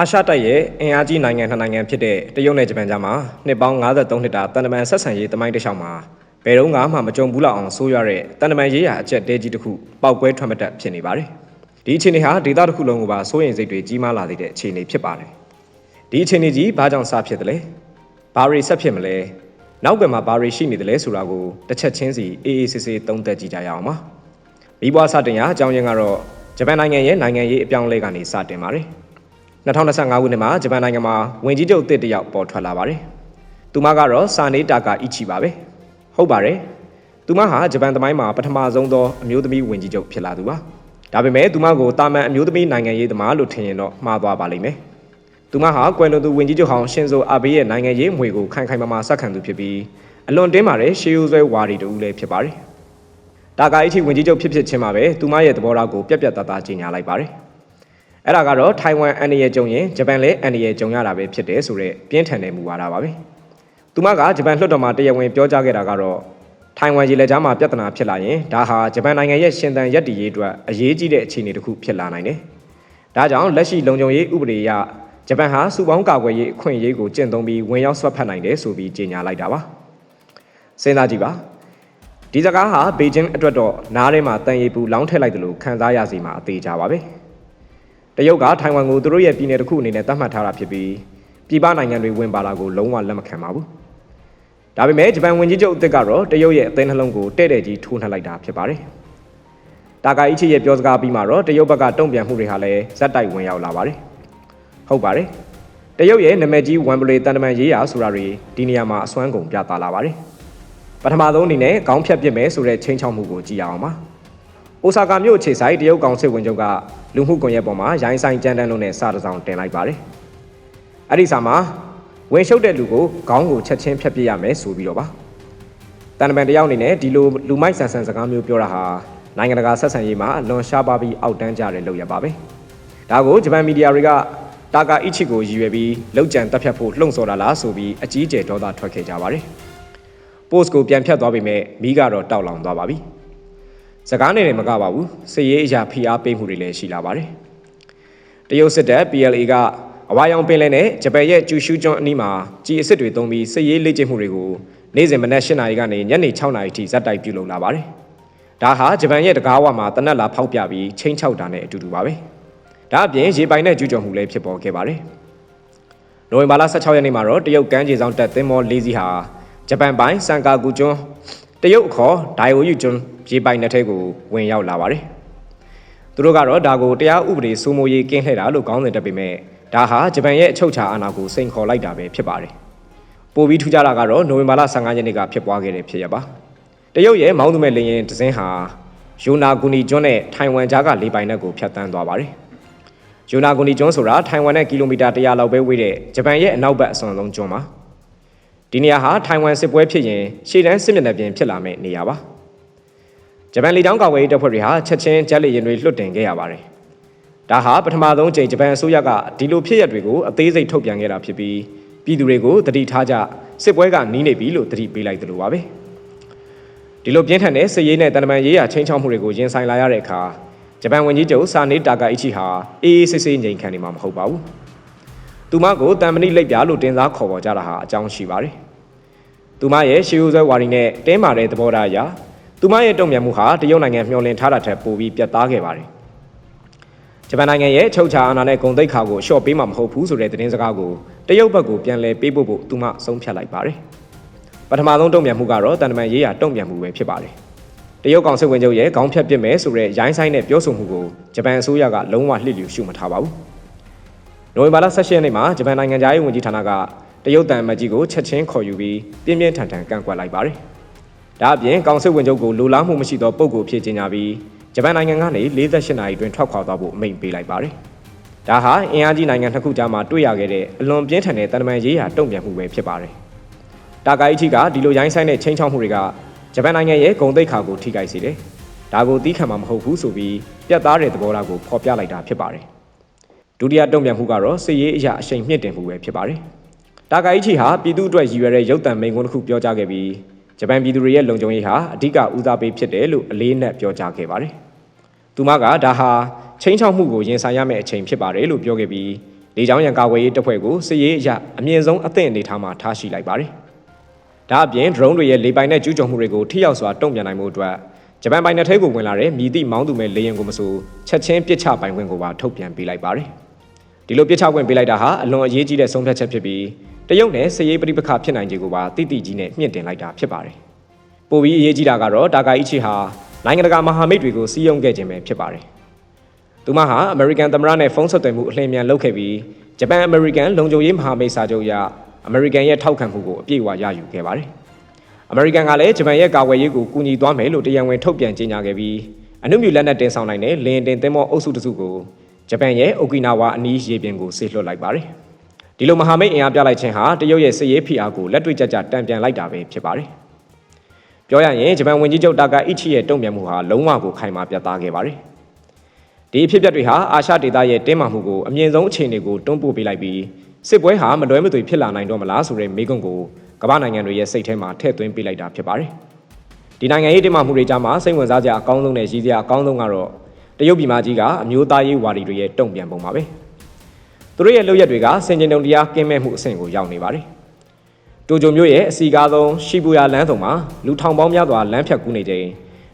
အာရှတိုက်ရဲ့အင်အားကြီးနိုင်ငံနှစ်နိုင်ငံဖြစ်တဲ့တရုတ်နဲ့ဂျပန်ကြားမှာနှစ်ပေါင်း53နှစ်တာတန်တမန်ဆက်ဆံရေးတမိုင်းတစ်လျှောက်မှာဘယ်တော့မှမကြုံဘူးလောက်အောင်ဆိုးရွားတဲ့တန်တမန်ရေးရာအချက်တဲကြီးတစ်ခုပောက်ကွဲထွက်မတက်ဖြစ်နေပါတယ်။ဒီအခြေအနေဟာဒေသတစ်ခုလုံးကိုပါစိုးရိမ်စိတ်တွေကြီးမားလာသေးတဲ့အခြေအနေဖြစ်ပါတယ်။ဒီအခြေအနေကြီးဘာကြောင့်စဖြစ်တယ်လဲ။ဘာတွေဆက်ဖြစ်မလဲ။နောက်ကွယ်မှာဘာတွေရှိနေတယ်လဲဆိုတာကိုတစ်ချက်ချင်းစီအေးအေးဆေးဆေးသုံးသပ်ကြည့်ကြရအောင်ပါ။မိဘွားစတင်ရာအကြောင်းရင်းကတော့ဂျပန်နိုင်ငံရဲ့နိုင်ငံရေးအပြောင်းအလဲကနေစတင်ပါတယ်။ 2025ခုနှစ်မှာဂျပန်နိုင်ငံမှာဝင်ကြီးချုပ်အသစ်တစ်ယောက်ပေါ်ထွက်လာပါတယ်။သူမကတော့စာနေတာကာအီချီပါပဲ။ဟုတ်ပါတယ်။သူမဟာဂျပန်သမိုင်းမှာပထမဆုံးသောအမျိုးသမီးဝင်ကြီးချုပ်ဖြစ်လာသူပါ။ဒါပေမဲ့သူမကိုတာမန်အမျိုးသမီးနိုင်ငံရေးသမားလို့ထင်ရင်တော့မှားသွားပါလိမ့်မယ်။သူမဟာကွယ်လွန်သူဝင်ကြီးချုပ်ဟောင်းရှင်ဇိုအာဘေးရဲ့နိုင်ငံရေးအမွေကိုခိုင်ခိုင်မာမာဆက်ခံသူဖြစ်ပြီးအလွန်တင်းမာတဲ့ရှေးရိုးဆွဲဝါဒီတူလည်းဖြစ်ပါတယ်။တာကာအီချီဝင်ကြီးချုပ်ဖြစ်ဖြစ်ချင်းမှာပဲသူမရဲ့သဘောထားကိုပြက်ပြက်သားသားကြီးညာလိုက်ပါတယ်။ အဲ့ဒါကတော့ထိုင်ဝမ်အန်ဒီရဲ့ကြုံရင်ဂျပန်လည်းအန်ဒီရဲ့ကြုံရတာပဲဖြစ်တယ်ဆိုတော့ပြင်းထန်တဲ့မူဝါဒပါပဲ။သူမကဂျပန်လွှတ်တော်မှာတရားဝင်ပြောကြားခဲ့တာကတော့ထိုင်ဝမ်ရေလက်ကြားမှာပြဿနာဖြစ်လာရင်ဒါဟာဂျပန်နိုင်ငံရဲ့ရှင်သန်ရက်တည်ရေးအတွက်အရေးကြီးတဲ့အခြေအနေတစ်ခုဖြစ်လာနိုင်တယ်။ဒါကြောင့်လက်ရှိလုံခြုံရေးဥပဒေအရဂျပန်ဟာစုပေါင်းကာကွယ်ရေးအခွင့်အရေးကိုကျင့်သုံးပြီးဝင်ရောက်ဆွတ်ဖက်နိုင်တယ်ဆိုပြီးကြေညာလိုက်တာပါ။စဉ်းစားကြည့်ပါ။ဒီစကားဟာဘေကျင်းအတွက်တော့နားထဲမှာတန်ရီပူလောင်းထည့်လိုက်တယ်လို့ခံစားရစီမှာအသေးကြပါပဲ။ တရုတ်ကထိုင်ဝမ်ကိုသူတို့ရဲ့ပြည်နယ်တစ်ခုအနေနဲ့သတ်မှတ်ထားတာဖြစ်ပြီးပြည်ပနိုင်ငံတွေဝင်ပါလာကိုလုံးဝလက်မခံပါဘူး။ဒါပေမဲ့ဂျပန်ဝန်ကြီးချုပ်အသစ်ကတော့တရုတ်ရဲ့အသင်းနှလုံးကိုတဲ့တဲ့ကြီးထိုးနှက်လိုက်တာဖြစ်ပါတယ်။တာကာအီချီရဲ့ပြောစကားပြီးမှတော့တရုတ်ဘက်ကတုံ့ပြန်မှုတွေဟာလည်းဇက်တိုက်ဝင်ရောက်လာပါတယ်။ဟုတ်ပါတယ်။တရုတ်ရဲ့နာမည်ကြီးဝမ်ဘလေတန်တမန်ရေးရာဆိုတာတွေဒီနေရာမှာအစွမ်းကုန်ပြသလာပါတယ်။ပထမဆုံးအနေနဲ့ခေါင်းဖြတ်ပစ်မယ်ဆိုတဲ့ချင်းချောက်မှုကိုကြည့်ရအောင်ပါ။ အိုဆာကာမြို့ခြေဆိုင်တရုတ်ကောင်စစ်ဝင်ချုပ်ကလူမှုကွန်ရက်ပေါ်မှာရိုင်းဆိုင်ကြမ်းတမ်းလုံးနဲ့စာတစ်စောင်တင်လိုက်ပါတယ်။အဲ့ဒီစာမှာဝင်ရှုပ်တဲ့လူကိုခေါင်းကိုချက်ချင်းဖြတ်ပြစ်ရမယ်ဆိုပြီးတော့ပါ။တန်တမန်တယောက်အနေနဲ့ဒီလိုလူမိုက်ဆန်ဆန်စကားမျိုးပြောတာဟာနိုင်ငံတကာဆက်ဆံရေးမှာအလွန်ရှားပါပြီးအောက်တန်းကြတဲ့လုပ်ရပါပဲ။ဒါကိုဂျပန်မီဒီယာတွေကတာကာအီချီကိုရည်ရွယ်ပြီးလောက်ကြံတက်ဖြတ်ဖို့လှုံ့ဆော်တာလားဆိုပြီးအကြီးအကျယ်ဒေါသထွက်ခဲ့ကြပါတယ်။ post ကိုပြန်ဖြတ်သွားပေမဲ့မိကတော့တောက်လောင်သွားပါပြီ။ စကားနဲ့လည်းမကပါဘူးစစ်ရေးအရာဖိအားပေးမှုတွေလည်းရှိလာပါတယ်တရုတ်စစ်တပ် PLA ကအဝါရောင်ပင်လယ်နဲ့ဂျပန်ရဲ့ကျူရှူးကျွန်းအနီးမှာကြီးအစ်စ်တွေတုံးပြီးစစ်ရေးလေ့ကျင့်မှုတွေကိုနေ့စဉ်မနက်၈နာရီကနေညနေ6နာရီထိဇက်တိုက်ပြုလုပ်လာပါတယ်ဒါဟာဂျပန်ရဲ့တကားဝမှာတနက်လာဖောက်ပြပြီးချင်းချောက်တာနဲ့အတူတူပါပဲဒါအပြင်ရေပိုင်နဲ့ကျူးကျော်မှုလည်းဖြစ်ပေါ်ခဲ့ပါတယ်နိုဝင်ဘာလ16ရက်နေ့မှာတော့တရုတ်ကမ်းခြေဆောင်တပ်သင်္ဘော၄စီးဟာဂျပန်ပိုင်စန်ကာကူကျွန်း တရုတ်အခေါ်ဒိုင်ဝယူကျွန်းရေပိုင်နယ်ထဲကိုဝင်ရောက်လာပါတယ်။သူတို့ကတော့ဒါကိုတရားဥပဒေစိုးမိုးရေးကင်းလှည့်တာလို့ကောင်းစဉ်တက်ပေမဲ့ဒါဟာဂျပန်ရဲ့အချုပ်ချာအာဏာကိုစိန်ခေါ်လိုက်တာပဲဖြစ်ပါတယ်။ပိုပြီးထူးခြားတာကတော့နိုဝင်ဘာလ15ရက်နေ့ကဖြစ်ပွားခဲ့တဲ့ဖြစ်ရပါ။တရုတ်ရဲ့မောင်းသူမဲ့လေရင်ဒဇင်းဟာယိုနာဂူနီကျွန်းနဲ့ထိုင်ဝမ်ကြားကလေပိုင်နက်ကိုဖျက်ဆီးသွားပါတယ်။ယိုနာဂူနီကျွန်းဆိုတာထိုင်ဝမ်နဲ့ကီလိုမီတာ100လောက်ပဲဝေးတဲ့ဂျပန်ရဲ့အနောက်ဘက်အစွန်ဆုံးကျွန်းပါ။ ဒီနေရာဟာထိုင်ဝမ်စစ်ပွဲဖြစ်ရင်ရှေ့တန်းစစ်မျက်နှာပြင်ဖြစ်လာမယ့်နေရာပါ။ဂျပန်လေကြောင်းကာကွယ်ရေးတပ်ဖွဲ့တွေဟာချက်ချင်းဂျက်လေယာဉ်တွေလွှတ်တင်ခဲ့ရပါတယ်။ဒါဟာပထမဆုံးချိန်ဂျပန်အစိုးရကဒီလိုဖြစ်ရပ်တွေကိုအသေးစိတ်ထုတ်ပြန်ခဲ့တာဖြစ်ပြီးပြည်သူတွေကိုတတိထားကြစစ်ပွဲကနီးနေပြီလို့တတိပေးလိုက်သလိုပါပဲ။ဒီလိုပြင်းထန်တဲ့စစ်ရေးနဲ့တန်တမန်ရေးရာချင်းချောက်မှုတွေကိုရင်ဆိုင်လာရတဲ့အခါဂျပန်ဝန်ကြီးချုပ်စာနေတာကာအီချီဟာအေးအေးဆေးဆေးငြိမ်ခံနေမှာမဟုတ်ပါဘူး။ သူမကိုတန်မဏိလက်ပြလို့တင်စားခေါ်ပေါ်ကြတာဟာအကြောင်းရှိပါတယ်။သူမရဲ့ရှေးဦးဆွဲဝါရီနဲ့တင်းမာတဲ့သဘောထားအရာသူမရဲ့တုံ့ပြန်မှုဟာတရုတ်နိုင်ငံမျှော်လင့်ထားတာထက်ပိုပြီးပြတ်သားခဲ့ပါတယ်။ဂျပန်နိုင်ငံရဲ့ချုပ်ချာအာဏာနဲ့ဂုံတိတ်ခါကိုရှော့ပေးမှာမဟုတ်ဘူးဆိုတဲ့သတင်းစကားကိုတရုတ်ဘက်ကိုပြန်လည်ပေးဖို့ဖို့သူမဆုံးဖြတ်လိုက်ပါတယ်။ပထမဆုံးတုံ့ပြန်မှုကတော့တန်တမန်ရေးရာတုံ့ပြန်မှုပဲဖြစ်ပါတယ်။တရုတ်ကောင်စစ်ဝင်ချုပ်ရဲ့ခေါင်းဖြတ်ပစ်မယ်ဆိုတဲ့ရိုင်းဆိုင်တဲ့ပြောဆိုမှုကိုဂျပန်အစိုးရကလုံးဝလှစ်လျူရှုမထားပါဘူး။ နိုဝင်ဘာလ16ရက်နေ့မှာဂျပန်နိုင်ငံသားရေးဝန်ကြီးဌာနကတရုတ်တန်မကြီးကိုချက်ချင်းခေါ်ယူပြီးပြင်းပြင်းထန်ထန်ကန့်ကွက်လိုက်ပါတယ်။ဒါအပြင်ကောင်စစ်ဝင်ချုပ်ကိုလိုလားမှုမရှိသောပုံကိုဖြည့်ကျင်ကြပြီးဂျပန်နိုင်ငံကနေ48နာရီတွင်ထွက်ခွာသွားဖို့အမိန့်ပေးလိုက်ပါတယ်။ဒါဟာအင်အားကြီးနိုင်ငံနှစ်ခုကြားမှာတွေ့ရခဲ့တဲ့အလွန်ပြင်းထန်တဲ့တန်တမန်ရေးရာတုံ့ပြန်မှုပဲဖြစ်ပါတယ်။တာကာအီချီကဒီလိုရိုင်းဆိုင်တဲ့ချင်းချောက်မှုတွေကဂျပန်နိုင်ငံရဲ့ဂုံတိတ်ခါကိုထိခိုက်စေတယ်။ဒါကိုတီးခံမှာမဟုတ်ဘူးဆိုပြီးပြတ်သားတဲ့သဘောထားကိုဖော်ပြလိုက်တာဖြစ်ပါတယ်။ ဒုတိယတုံ့ပြန်မှုကတော့စစ်ရေးအရာအရှိန်မြင့်တင်မှုပဲဖြစ်ပါတယ်။တာကာအီချီဟာပြည်သူ့အတွက်ရည်ရွယ်တဲ့ရုပ်တံမိန်ကွန်းတစ်ခုပြောကြားခဲ့ပြီးဂျပန်ပြည်သူတွေရဲ့လုံခြုံရေးဟာအဓိကဦးစားပေးဖြစ်တယ်လို့အလေးနက်ပြောကြားခဲ့ပါတယ်။သူမကဒါဟာချင်းချောက်မှုကိုရင်ဆိုင်ရမယ့်အချိန်ဖြစ်ပါတယ်လို့ပြောခဲ့ပြီးလေကြောင်းရန်ကာကွယ်ရေးတပ်ဖွဲ့ကိုစစ်ရေးအရအမြင့်ဆုံးအသင့်အနေထားမှာထားရှိလိုက်ပါတယ်။ဒါအပြင် drone တွေရဲ့လေပိုင်နဲ့ကျူးကျော်မှုတွေကိုထိရောက်စွာတုံ့ပြန်နိုင်မှုအတွက်ဂျပန်ပိုင်နယ်ထဲကိုဝင်လာတဲ့မြည်သည့်မောင်းသူမဲ့လေယာဉ်ကိုမဆိုချက်ချင်းပစ်ချပိုင်ခွင့်ကိုပါထုတ်ပြန်ပေးလိုက်ပါတယ်။ ဒီလိုပစ်ချခွင့်ပေးလိုက်တာဟာအလွန်အရေးကြီးတဲ့ဆုံးဖြတ်ချက်ဖြစ်ပြီးတရုတ်နဲ့စစ်ရေးပဋိပက္ခဖြစ်နိုင်ခြေကိုပါတိတိကြီးနဲ့မြင့်တင်လိုက်တာဖြစ်ပါတယ်။ပိုပြီးအရေးကြီးတာကတော့တာကာအီချီဟာနိုင်ငံတကာမဟာမိတ်တွေကိုစီးရုံးခဲ့ခြင်းပဲဖြစ်ပါတယ်။သူမဟာအမေရိကန်သမ္မတနဲ့ဖုန်းဆက်သွယ်မှုအလင်းမြန်လုပ်ခဲ့ပြီးဂျပန်အမေရိကန်လုံခြုံရေးမဟာမိတ်စာချုပ်အရအမေရိကန်ရဲ့ထောက်ခံမှုကိုအပြည့်အဝရယူခဲ့ပါတယ်။အမေရိကန်ကလည်းဂျပန်ရဲ့ကာကွယ်ရေးကိုကူညီသွားမယ်လို့တရားဝင်ထုတ်ပြန်ကြေညာခဲ့ပြီးအနုမြူလက်နက်တင်ဆောင်နိုင်တဲ့လင်တင်သင်းမောအုပ်စုတစုကို ဂျပန်ရဲ့အိုကီနာဝါအနီးရေပြင်ကိုဆေးလွှတ်လိုက်ပါတယ်။ဒီလိုမဟာမိတ်အင်အားပြလိုက်ခြင်းဟာတရုတ်ရဲ့စစ်ရေးဖိအားကိုလက်တွေ့ကျကျတံပြန်လိုက်တာပဲဖြစ်ပါတယ်။ပြောရရင်ဂျပန်ဝန်ကြီးချုပ်တာကာအီချီရဲ့တုံ့ပြန်မှုဟာလုံးဝကိုခိုင်မာပြတ်သားခဲ့ပါတယ်။ဒီအဖြစ်အပျက်တွေဟာအာရှဒေသရဲ့တင်းမာမှုကိုအမြင့်ဆုံးအခြေအနေကိုတွန်းပို့ပေးလိုက်ပြီးစစ်ပွဲဟာမလွဲမသွေဖြစ်လာနိုင်တော့မလားဆိုတဲ့မေးခွန်းကိုကမ္ဘာနိုင်ငံတွေရဲ့စိတ်ထဲမှာထည့်သွင်းပေးလိုက်တာဖြစ်ပါတယ်။ဒီနိုင်ငံရေးတင်းမာမှုတွေကြားမှာစိတ်ဝင်စားကြအကောင်းဆုံးနဲ့ရည်စရာအကောင်းဆုံးကတော့ တရုတ်ပြည်မကြီးကအမျိုးသားရေးဝါဒီတွေရဲ့တုံ့ပြန်ပုံပါပဲ။သူတို့ရဲ့လုပ်ရက်တွေကစင်ကျင်တုံတရားကင်းမဲ့မှုအဆင့်ကိုရောက်နေပါတယ်။တိုကျိုမျိုးရဲ့အစီကားဆုံးရှီဘူယာလမ်းဆောင်မှာလူထောင်ပေါင်းများစွာလမ်းဖြတ်ကူးနေချိန်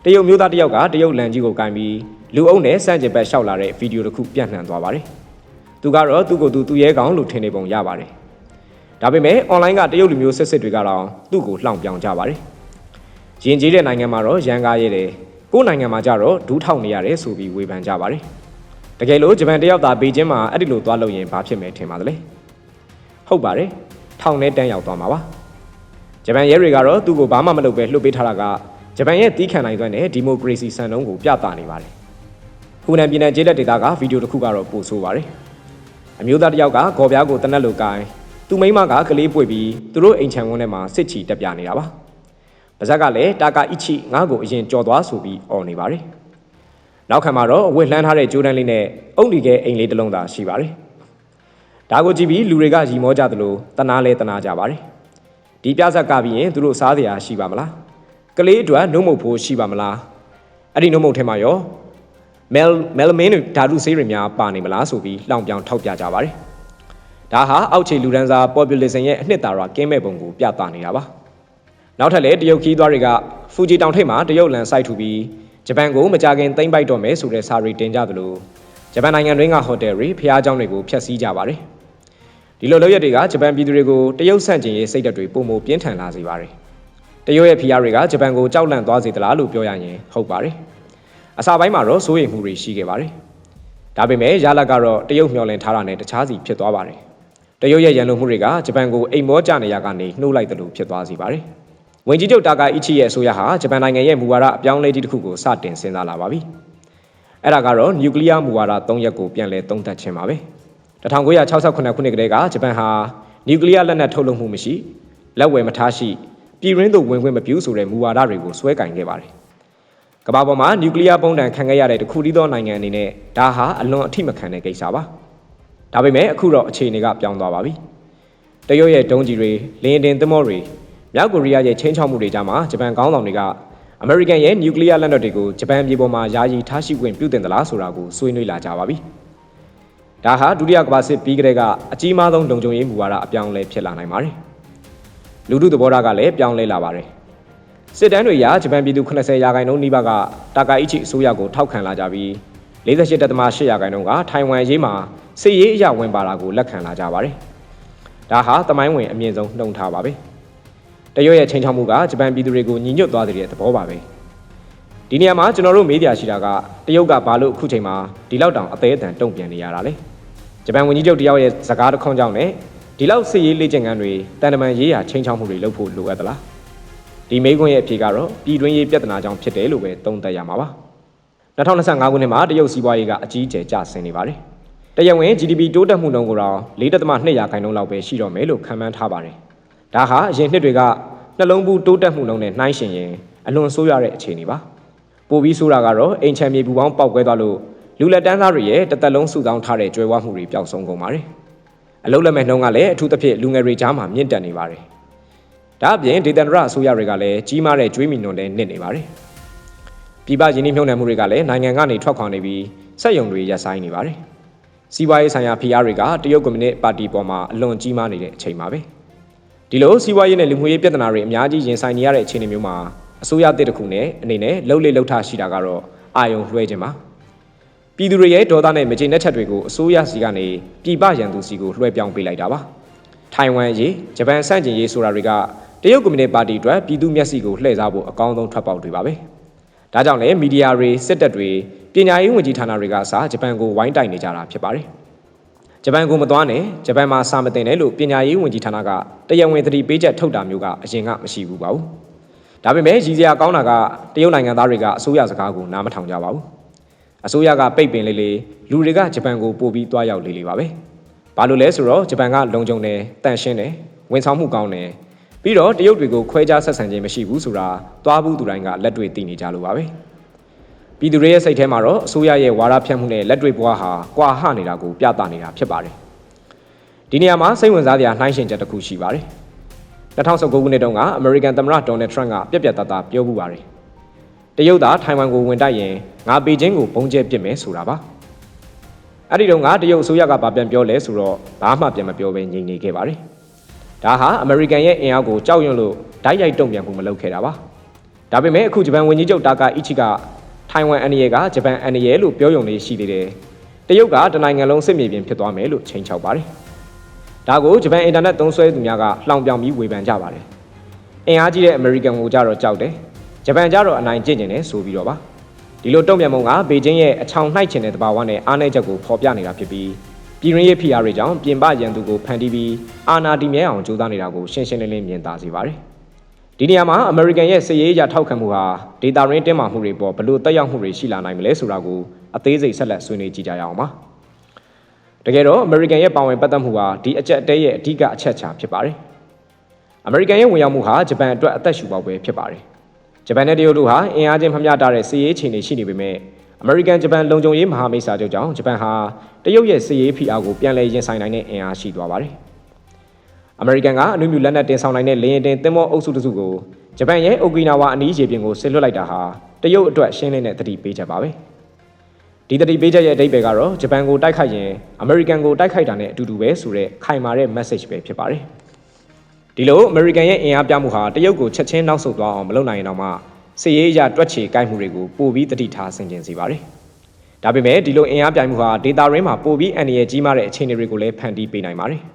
တရုတ်မျိုးသားတစ်ယောက်ကတရုတ်လန်ကြီးကိုကင်ပြီးလူအုပ်နဲ့စန့်ကျင်ဘက်လျှောက်လာတဲ့ဗီဒီယိုတစ်ခုပြန့်နှံ့သွားပါတယ်။သူကတော့သူ့ကိုယ်သူသူရဲကောင်းလို့ထင်နေပုံရပါတယ်။ဒါပေမဲ့ online ကတရုတ်လူမျိုးစစ်စစ်တွေကတော့သူ့ကိုလှောင်ပြောင်ကြပါတယ်။ရင်ကြီးတဲ့နိုင်ငံမှာတော့ရန်ကားရဲတယ်။ ကိုယ်နိုင်ငံမှာကြတော့ဒူးထောက်နေရတယ်ဆိုပြီးဝေဖန်ကြပါတယ်။တကယ်လို့ဂျပန်တယောက်သားဘေကျင်းမှာအဲ့ဒီလိုသွားလို့ရင်ဘာဖြစ်မယ်ထင်ပါသလဲ။ဟုတ်ပါတယ်။ထောင်ထဲတန်းရောက်သွားမှာပါ။ဂျပန်ရဲတွေကတော့သူ့ကိုဘာမှမလုပ်ပဲလှုပ်ပေးထားတာကဂျပန်ရဲ့တီးခံနိုင်သွင်းတဲ့ဒီမိုကရေစီစံနှုန်းကိုပြသနေပါတယ်။ဟူနန်ပြည်နယ်ကျေးလက်ဒေသကဗီဒီယိုတစ်ခုကတော့ပို့ဆိုပါတယ်။အမျိုးသားတစ်ယောက်ကဂေါ်ပြားကိုတနက်လိုကိုင်းသူမိမကကလေးပွေပြီးသူတို့အိမ်ချံဝန်းထဲမှာစစ်ချီတက်ပြနေတာပါ။ ပါဇက်ကလည်းတာကာအီချီငါ့ကိုအရင်ကြော်သွားဆိုပြီးអော်နေပါတယ်။နောက်ခံမှာတော့အဝတ်လှမ်းထားတဲ့ဂျိုးဒန်လေးနဲ့အုံလီကဲအိမ်လေးတစ်လုံးသာရှိပါတယ်။ဒါကိုကြည့်ပြီးလူတွေကရီမောကြသလိုတနာလဲတနာကြပါတယ်။ဒီပြဇက်ကပြီးရင်သူတို့စားစရာရှိပါမလား။ကလေးအတွက်နှုတ်မုတ်ဖို့ရှိပါမလား။အဲ့ဒီနှုတ်မုတ်ထဲမှာရောမဲမဲလမင်းတွေဓာတုဆေးတွေများပါနေမလားဆိုပြီးလောင်ပြောင်ထောက်ပြကြပါတယ်။ဒါဟာအောက်ခြေလူဒန်းစား population ရဲ့အနှစ်သာရကင်းမဲ့ပုံကိုပြသနေတာပါ။ နောက်ထပ်လည်းတရုတ်ခီးသွားတွေကဖူဂျီတောင်ထိပ်မှာတရုတ်လန်စိုက်ထူပြီးဂျပန်ကိုမကြခင်သိမ်းပိုက်တော့မယ်ဆိုတဲ့စာရီတင်ကြသလိုဂျပန်နိုင်ငံတွင်းကဟိုတယ်တွေဖျားကြောင်းတွေကိုဖျက်ဆီးကြပါတယ်။ဒီလိုလုပ်ရက်တွေကဂျပန်ပြည်သူတွေကိုတရုတ်ဆန့်ကျင်ရေးစိတ်ဓာတ်တွေပုံမပြင်းထန်လာစေပါတယ်။တရုတ်ရဲ့ဖျားတွေကဂျပန်ကိုကြောက်လန့်သွားစေသလားလို့ပြောရရင်ဟုတ်ပါတယ်။အစပိုင်းမှာတော့စိုးရိမ်မှုတွေရှိခဲ့ပါတယ်။ဒါပေမဲ့ရလကတော့တရုတ်မျှော်လင့်ထားတာနဲ့တခြားစီဖြစ်သွားပါတယ်။တရုတ်ရဲ့ရန်လိုမှုတွေကဂျပန်ကိုအိမ်မောကြနေရကနေနှိုးလိုက်တယ်လို့ဖြစ်သွားစေပါတယ်။ ဝင်ကြီးချုပ်တာကာအီချီရဲ့အဆိုအရဟာဂျပန်နိုင်ငံရဲ့မူဝါဒအပြောင်းလဲကြီးတစ်ခုကိုစတင်စဉ်းစားလာပါပြီ။အဲ့ဒါကတော့နျူကလ িয়ার မူဝါဒ၃ရပ်ကိုပြန်လည်သုံးသပ်ခြင်းပါပဲ။1968ခုနှစ်ကတည်းကဂျပန်ဟာနျူကလ িয়ার လက်နက်ထုတ်လုပ်မှုမရှိလက်ဝယ်မထားရှိပြည်ရင်းသို့ဝင်ခွင့်မပြုဆိုတဲ့မူဝါဒတွေကိုဆွဲကင်ခဲ့ပါတယ်။ကမ္ဘာပေါ်မှာနျူကလ িয়ার ပုံတံခံခဲ့ရတဲ့တခုတည်းသောနိုင်ငံအနေနဲ့ဒါဟာအလွန်အထိမခံတဲ့ကိစ္စပါ။ဒါပေမဲ့အခုတော့အခြေအနေကပြောင်းသွားပါပြီ။တရုတ်ရဲ့ဒုံးကြီးတွေလင်းတင်သမောတွေ မြောက်ကိုရီးယားရဲ့ချင်းချောက်မှုတွေကြားမှာဂျပန်ကောင်းဆောင်တွေကအမေရိကန်ရဲ့နျူကလ িয়ার လက်နက်တွေကိုဂျပန်ပြည်ပေါ်မှာယာယီထားရှိခွင့်ပြုတင်သလားဆိုတာကိုဆွေးနွေးလာကြပါပြီ။ဒါဟာဒုတိယကမ္ဘာစစ်ပြီးကတည်းကအကြီးမားဆုံးလုံခြုံရေးမူဝါဒအပြောင်းအလဲဖြစ်လာနိုင်ပါတယ်။လူထုသဘောထားကလည်းပြောင်းလဲလာပါတယ်။စစ်တမ်းတွေအရဂျပန်ပြည်သူ80ရာခိုင်နှုန်းနီးပါးကတာကာအီချီအစိုးရကိုထောက်ခံလာကြပြီး48.8ရာခိုင်နှုန်းကထိုင်ဝမ်ရေးမှာစစ်ရေးအရာဝင်ပါတာကိုလက်ခံလာကြပါတယ်။ဒါဟာသမိုင်းဝင်အမြင့်ဆုံးနှုံထားပါပဲ။ တရုတ်ရဲ့ချိန်ချောက်မှုကဂျပန်ပြည်သူတွေကိုညီညွတ်သွားတဲ့သဘောပါပဲ။ဒီနေရာမှာကျွန်တော်တို့မေးပြရှိတာကတရုတ်ကဘာလို့အခုချိန်မှာဒီလောက်တောင်အသေးအတန်တုံ့ပြန်နေရတာလဲ။ဂျပန်ဝန်ကြီးချုပ်တယောက်ရဲ့စကားတစ်ခွန်းကြောင့်နဲ့ဒီလောက်စစ်ရေးလေ့ကျင့်ခန်းတွေတန်တမန်ရေးရာချိန်ချောက်မှုတွေလုပ်ဖို့လိုအပ်သလား။ဒီမေးခွန်းရဲ့အဖြေကတော့ပြည်တွင်းရေးပြဿနာကြောင့်ဖြစ်တယ်လို့ပဲသုံးသပ်ရမှာပါ။2025ခုနှစ်မှာတရုတ်စီးပွားရေးကအကြီးအကျယ်ကျဆင်းနေပါတယ်။တရားဝင် GDP တိုးတက်မှုနှုန်းကိုတော့4.2ရာခိုင်နှုန်းလောက်ပဲရှိတော့မယ်လို့ခန့်မှန်းထားပါတယ်။ ဒါဟာအရင်နှစ်တွေကနှလုံးဘူးတိုးတက်မှုနှုန်းနဲ့နှိုင်းယှဉ်ရင်အလွန်ဆိုးရတဲ့အခြေအနေပါ။ပိုပြီးဆိုးတာကတော့အိမ်ချမ်းမြေပူပေါင်းပောက်ကွဲသွားလို့လူလက်တန်းသားတွေရဲ့တသက်လုံးစုဆောင်းထားတဲ့ကြွယ်ဝမှုတွေပျောက်ဆုံးကုန်ပါတယ်။အလုံးလက်မဲ့နှုန်းကလည်းအထူးသဖြင့်လူငယ်တွေကြားမှာမြင့်တက်နေပါတယ်။ဒါအပြင်ဒေသန္တရအစိုးရတွေကလည်းကြီးမားတဲ့ကျွေးမီနွန်နဲ့နစ်နေပါတယ်။ပြည်ပရင်းနှီးမြှုပ်နှံမှုတွေကလည်းနိုင်ငံကနေထွက်ခွာနေပြီးစက်ယုံတွေရပ်ဆိုင်းနေပါတယ်။စီးပွားရေးဆိုင်ရာဖိအားတွေကတရုတ်ကွန်မြူနစ်ပါတီပေါ်မှာအလွန်ကြီးမားနေတဲ့အချိန်ပါပဲ ဒီလိုစီးပွားရေးနဲ့လူမှုရေးပြဿနာတွေအများကြီးရင်ဆိုင်နေရတဲ့အခြေအနေမျိုးမှာအစိုးရတစ်တစ်ခုနဲ့အနေနဲ့လှုပ်လေလှုပ်ထရှိတာကတော့အာယုံလွှဲခြင်းပါပြည်သူတွေရဲ့ဒေါသနဲ့မကျေနပ်ချက်တွေကိုအစိုးရစီကနေပြည်ပရန်သူစီကိုလွှဲပြောင်းပေးလိုက်တာပါထိုင်ဝမ်ရေးဂျပန်စန့်ကျင်ရေးဆိုတာတွေကတရုတ်ကွန်မြူနစ်ပါတီအတွက်ပြည်သူမျက်စိကိုလှည့်စားဖို့အကောင်းဆုံးထွက်ပေါက်တွေပါပဲဒါကြောင့်လည်းမီဒီယာတွေစစ်တပ်တွေပညာရေးဝန်ကြီးဌာနတွေကအစားဂျပန်ကိုဝိုင်းတိုက်နေကြတာဖြစ်ပါတယ် ဂျပန်ကိုမသွားနဲ့ဂျပန်မှာစာမတင်နဲ့လို့ပညာရေးဝန်ကြီးဌာနကတရားဝင်သတိပေးချက်ထုတ်တာမျိုးကအရင်ကမရှိဘူးပါဘူးဒါပေမဲ့ရည်စရာကောင်းတာကတရုတ်နိုင်ငံသားတွေကအစိုးရစကားကိုနားမထောင်ကြပါဘူးအစိုးရကပိတ်ပင်လေးလေးလူတွေကဂျပန်ကိုပို့ပြီးတွားရောက်လေးလေးပါပဲဘာလို့လဲဆိုတော့ဂျပန်ကလုံခြုံတယ်တန်ရှင်းတယ်ဝန်ဆောင်မှုကောင်းတယ်ပြီးတော့တရုတ်တွေကိုခွဲခြားဆက်ဆံခြင်းမရှိဘူးဆိုတာတွားဘူးသူတိုင်းကလက်တွေ့သိနေကြလို့ပါပဲ ပြည်သူတွေရဲ့စိတ်ထဲမှာတော့အစိုးရရဲ့ဝါဒဖြန့်မှုနဲ့လက်တွေ့ဘဝဟာကွာဟနေတာကိုပြသနေတာဖြစ်ပါတယ်ဒီနေရာမှာစိတ်ဝင်စားစရာနှိုင်းယှဉ်ချက်တစ်ခုရှိပါတယ်2019ခုနှစ်တုန်းကအမေရိကန်သမ္မတဒေါ်နယ်ထရန့်ကပြက်ပြက်သားသားပြောမှုပါတယ်တရုတ်သားထိုင်ဝမ်ကိုဝင်တိုက်ရင်ငါပေကျင်းကိုဘုံကျဲပစ်မယ်ဆိုတာပါအဲ့ဒီတော့ကတရုတ်အစိုးရကဗာပြန်ပြောလဲဆိုတော့ဘာမှပြန်မပြောဘဲငြိမ်နေခဲ့ပါတယ်ဒါဟာအမေရိကန်ရဲ့အင်အားကိုကြောက်ရွံ့လို့ဓာတ်ရိုက်တုံ့ပြန်မှုမလုပ်ခဲ့တာပါဒါပေမဲ့အခုဂျပန်ဝန်ကြီးချုပ်တာကာအီချီက ထိုင်ဝမ်အန်ရီကဂျပန်အန်ရီလို့ပြောရုံလေးရှိသေးတယ်တရုတ်ကတနိုင်ငံလုံးစစ်မြေပြင်ဖြစ်သွားမယ်လို့ချိန်ချောက်ပါတယ်ဒါကိုဂျပန်အင်တာနက်သုံးစွဲသူများကလှောင်ပြောင်ပြီးဝေဖန်ကြပါတယ်အင်အားကြီးတဲ့အမေရိကန်ကိုကြတော့ကြောက်တယ်ဂျပန်ကြတော့အနိုင်ကျင့်ကျင်တယ်ဆိုပြီးတော့ပါဒီလိုတုံ့ပြန်မှုကဘေကျင်းရဲ့အချောင်နှိုက်ချင်တဲ့တဘာဝနဲ့အားနည်းချက်ကိုဖော်ပြနေတာဖြစ်ပြီးပြည်ရင်းရေးဖိအားတွေကြောင့်ပြင်ပရန်သူကိုဖန်တီးပြီးအာဏာတည်မြဲအောင်ကြိုးစားနေတာကိုရှင်းရှင်းလင်းလင်းမြင်သာစေပါတယ် ဒီနေရာမှာအမေရိကန်ရဲ့စစ်ရေးအရာထောက်ခံမှုဟာဒေတာရင်းတင်းမာမှုတွေပေါ်ဘလို့တက်ရောက်မှုတွေရှိလာနိုင်မလဲဆိုတာကိုအသေးစိတ်ဆက်လက်ဆွေးနွေးကြည့်ကြရအောင်ပါတကယ်တော့အမေရိကန်ရဲ့ပါဝင်ပတ်သက်မှုဟာဒီအကြက်တဲရဲ့အဓိကအချက်ချာဖြစ်ပါတယ်အမေရိကန်ရဲ့ဝင်ရောက်မှုဟာဂျပန်အတွက်အသက်ရှူပေါက်ပဲဖြစ်ပါတယ်ဂျပန်နဲ့တရုတ်တို့ဟာအင်အားချင်းမမျှတတဲ့စစ်ရေးအခြေအနေရှိနေပေမဲ့အမေရိကန်ဂျပန်လုံခြုံရေးမဟာမိတ်စာချုပ်ကြောင့်ဂျပန်ဟာတရုတ်ရဲ့စစ်ရေးဖိအားကိုပြန်လည်ရင်ဆိုင်နိုင်တဲ့အင်အားရှိသွားပါတယ်။ အမေရိကန်ကအနုမြူလက်နက်တင်ဆောင်နိုင်တဲ့လေယာဉ်တင်သင်္ဘောအုပ်စုတစ်စုကိုဂျပန်ရဲ့အိုကီနာဝါအနီးခြေပြင်ကိုဆစ်လွတ်လိုက်တာဟာတရုတ်အတွက်ရှင်းလင်းတဲ့သတိပေးချက်ပါပဲ။ဒီသတိပေးချက်ရဲ့အဓိပ္ပာယ်ကတော့ဂျပန်ကိုတိုက်ခိုက်ရင်အမေရိကန်ကိုတိုက်ခိုက်တာနဲ့အတူတူပဲဆိုတဲ့ခိုင်မာတဲ့ message ပဲဖြစ်ပါတယ်။ဒီလိုအမေရိကန်ရဲ့အင်အားပြမှုဟာတရုတ်ကိုချက်ချင်းနောက်ဆုတ်သွားအောင်မလုပ်နိုင်ရင်တော့မှစစ်ရေးအရတွက်ချေကိုက်မှုတွေကိုပိုပြီးတတိထားဆင်ခြင်စေပါတယ်။ဒါပေမဲ့ဒီလိုအင်အားပြိုင်မှုဟာဒေတာရင်းမှာပိုပြီးအန္တရာယ်ကြီးမားတဲ့အခြေအနေတွေကိုလည်းဖန်တီးပေးနိုင်ပါတယ်။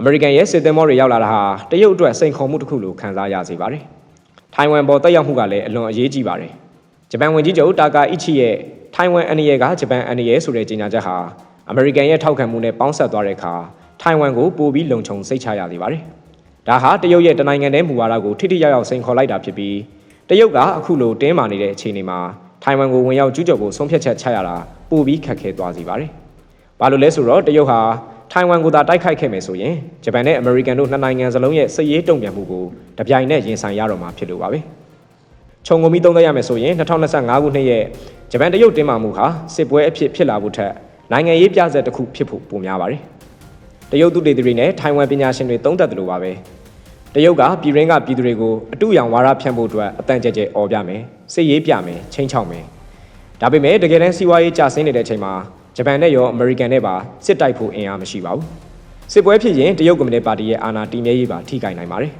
အမေရိကန်ရဲ့စစ်သင်္ဘောတွေရောက်လာတာဟာတရုတ်အတွက်စိန်ခေါ်မှုတစ်ခုလိုခံစားရစေပါတယ်။ထိုင်ဝမ်ပေါ်တက်ရောက်မှုကလည်းအလွန်အရေးကြီးပါတယ်။ဂျပန်ဝန်ကြီးချုပ်တာကာအီချီရဲ့ထိုင်ဝမ်အန္တရာယ်ကဂျပန်အန္တရာယ်ဆိုတဲ့ကြေညာချက်ဟာအမေရိကန်ရဲ့ထောက်ခံမှုနဲ့ပေါင်းဆက်သွားတဲ့အခါထိုင်ဝမ်ကိုပိုပြီးလုံခြုံစိတ်ချရစေပါတယ်။ဒါဟာတရုတ်ရဲ့တနိုင်ငံတည်းမူဝါဒကိုထိထိရောက်ရောက်စိန်ခေါ်လိုက်တာဖြစ်ပြီးတရုတ်ကအခုလိုတင်းမာနေတဲ့အခြေအနေမှာထိုင်ဝမ်ကိုဝင်ရောက်ကျူးကျော်ဖို့ဆုံးဖြတ်ချက်ချရတာပိုပြီးခက်ခဲသွားစေပါတယ်။ဘာလို့လဲဆိုတော့တရုတ်ဟာ ထိုင်ဝမ်ကိုသာတိုက်ခိုက်ခဲ့မယ်ဆိုရင်ဂျပန်နဲ့အမေရိကန်တို့နှစ်နိုင်ငံစလုံးရဲ့စစ်ရေးတုံ့ပြန်မှုကိုတပြိုင်နက်ရင်ဆိုင်ရတော့မှာဖြစ်လို့ပါပဲ။ခြုံငုံပြီးသုံးသပ်ရမယ်ဆိုရင်2025ခုနှစ်ရဲ့ဂျပန်တရုတ်တင်းမာမှုဟာစစ်ပွဲအဖြစ်ဖြစ်လာဖို့ထက်နိုင်ငံရေးပြဆက်တစ်ခုဖြစ်ဖို့ပိုများပါတယ်။တရုတ်သူတေသီတွေနဲ့ထိုင်ဝမ်ပညာရှင်တွေသုံးသပ်တယ်လို့ပါပဲ။တရုတ်ကပြည်ရင်းကပြည်သူတွေကိုအတူရောင်ဝါဒဖြန့်ဖို့အတွက်အတန်ကြဲကြဲអော်ပြမယ်စစ်ရေးပြမယ်ချင်းချောက်မယ်ဒါပေမဲ့တကယ်တမ်းစီးပွားရေးကျဆင်းနေတဲ့အချိန်မှာ ဂျပန်နဲ့ရောအမေရိကန်နဲ့ပါစစ်တိုက်ဖို့အင်အားမရှိပါဘူးစစ်ပွဲဖြစ်ရင်တရုတ်ကွန်မြူနစ်ပါတီရဲ့အာဏာတည်မြဲရေးပါထိခိုက်နိုင်ပါတယ်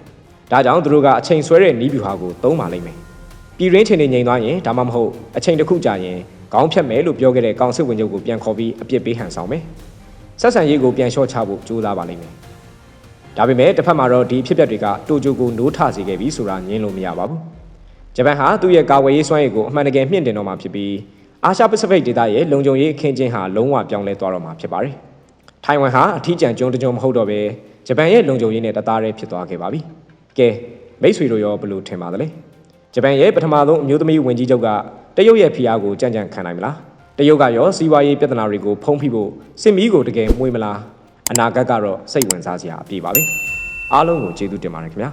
ဒါကြောင့်သူတို့ကအချိန်ဆွဲတဲ့နီးဗျူဟာကိုသုံးပါလိမ့်မယ်ပြည်ရင်းချင်းနေငြိမ်သွားရင်ဒါမှမဟုတ်အချိန်တစ်ခုကြာရင်ခေါင်းဖြတ်မယ်လို့ပြောခဲ့တဲ့ကောင်စစ်ဝင်ချုပ်ကိုပြန်ခေါ်ပြီးအပြစ်ပေးဟန်ဆောင်မယ်ဆက်ဆံရေးကိုပြန်လျှော့ချဖို့ကြိုးစားပါလိမ့်မယ်ဒါပေမဲ့တစ်ဖက်မှာတော့ဒီဖြစ်ပျက်တွေကတိုကျိုကိုနိုးထစေခဲ့ပြီဆိုတာငြင်းလို့မရပါဘူးဂျပန်ဟာသူ့ရဲ့ကာဝေးရေးစွမ်းရည်ကိုအမှန်တကယ်မြင့်တင်တော့မှာဖြစ်ပြီး အာရှပစိဖိတ်ဒေသရဲ့လုံခြုံရေးအခင်းကျင်းဟာလုံးဝပြောင်းလဲသွားတော့မှာဖြစ်ပါတယ်ထိုင်ဝမ်ဟာအထီးကျန်ကျွန်းတကြုံမဟုတ်တော့ပဲဂျပန်ရဲ့လုံခြုံရေးနဲ့တသားတည်းဖြစ်သွားခဲ့ပါပြီကဲမိတ်ဆွေတို့ရောဘယ်လိုထင်ပါသလဲဂျပန်ရဲ့ပထမဆုံးအမျိုးသမီးဝန်ကြီးချုပ်ကတရုတ်ရဲ့ဖိအားကိုကြံ့ကြံ့ခံနိုင်မလားတရုတ်ကရောစီးပွားရေးပြဿနာတွေကိုဖုံးဖိဖို့စစ်မီးကိုတကယ်မှွေးမလားအနာဂတ်ကတော့စိတ်ဝင်စားစရာအပြည့်ပါပဲအားလုံးကိုကျေးဇူးတင်ပါတယ်ခင်ဗျာ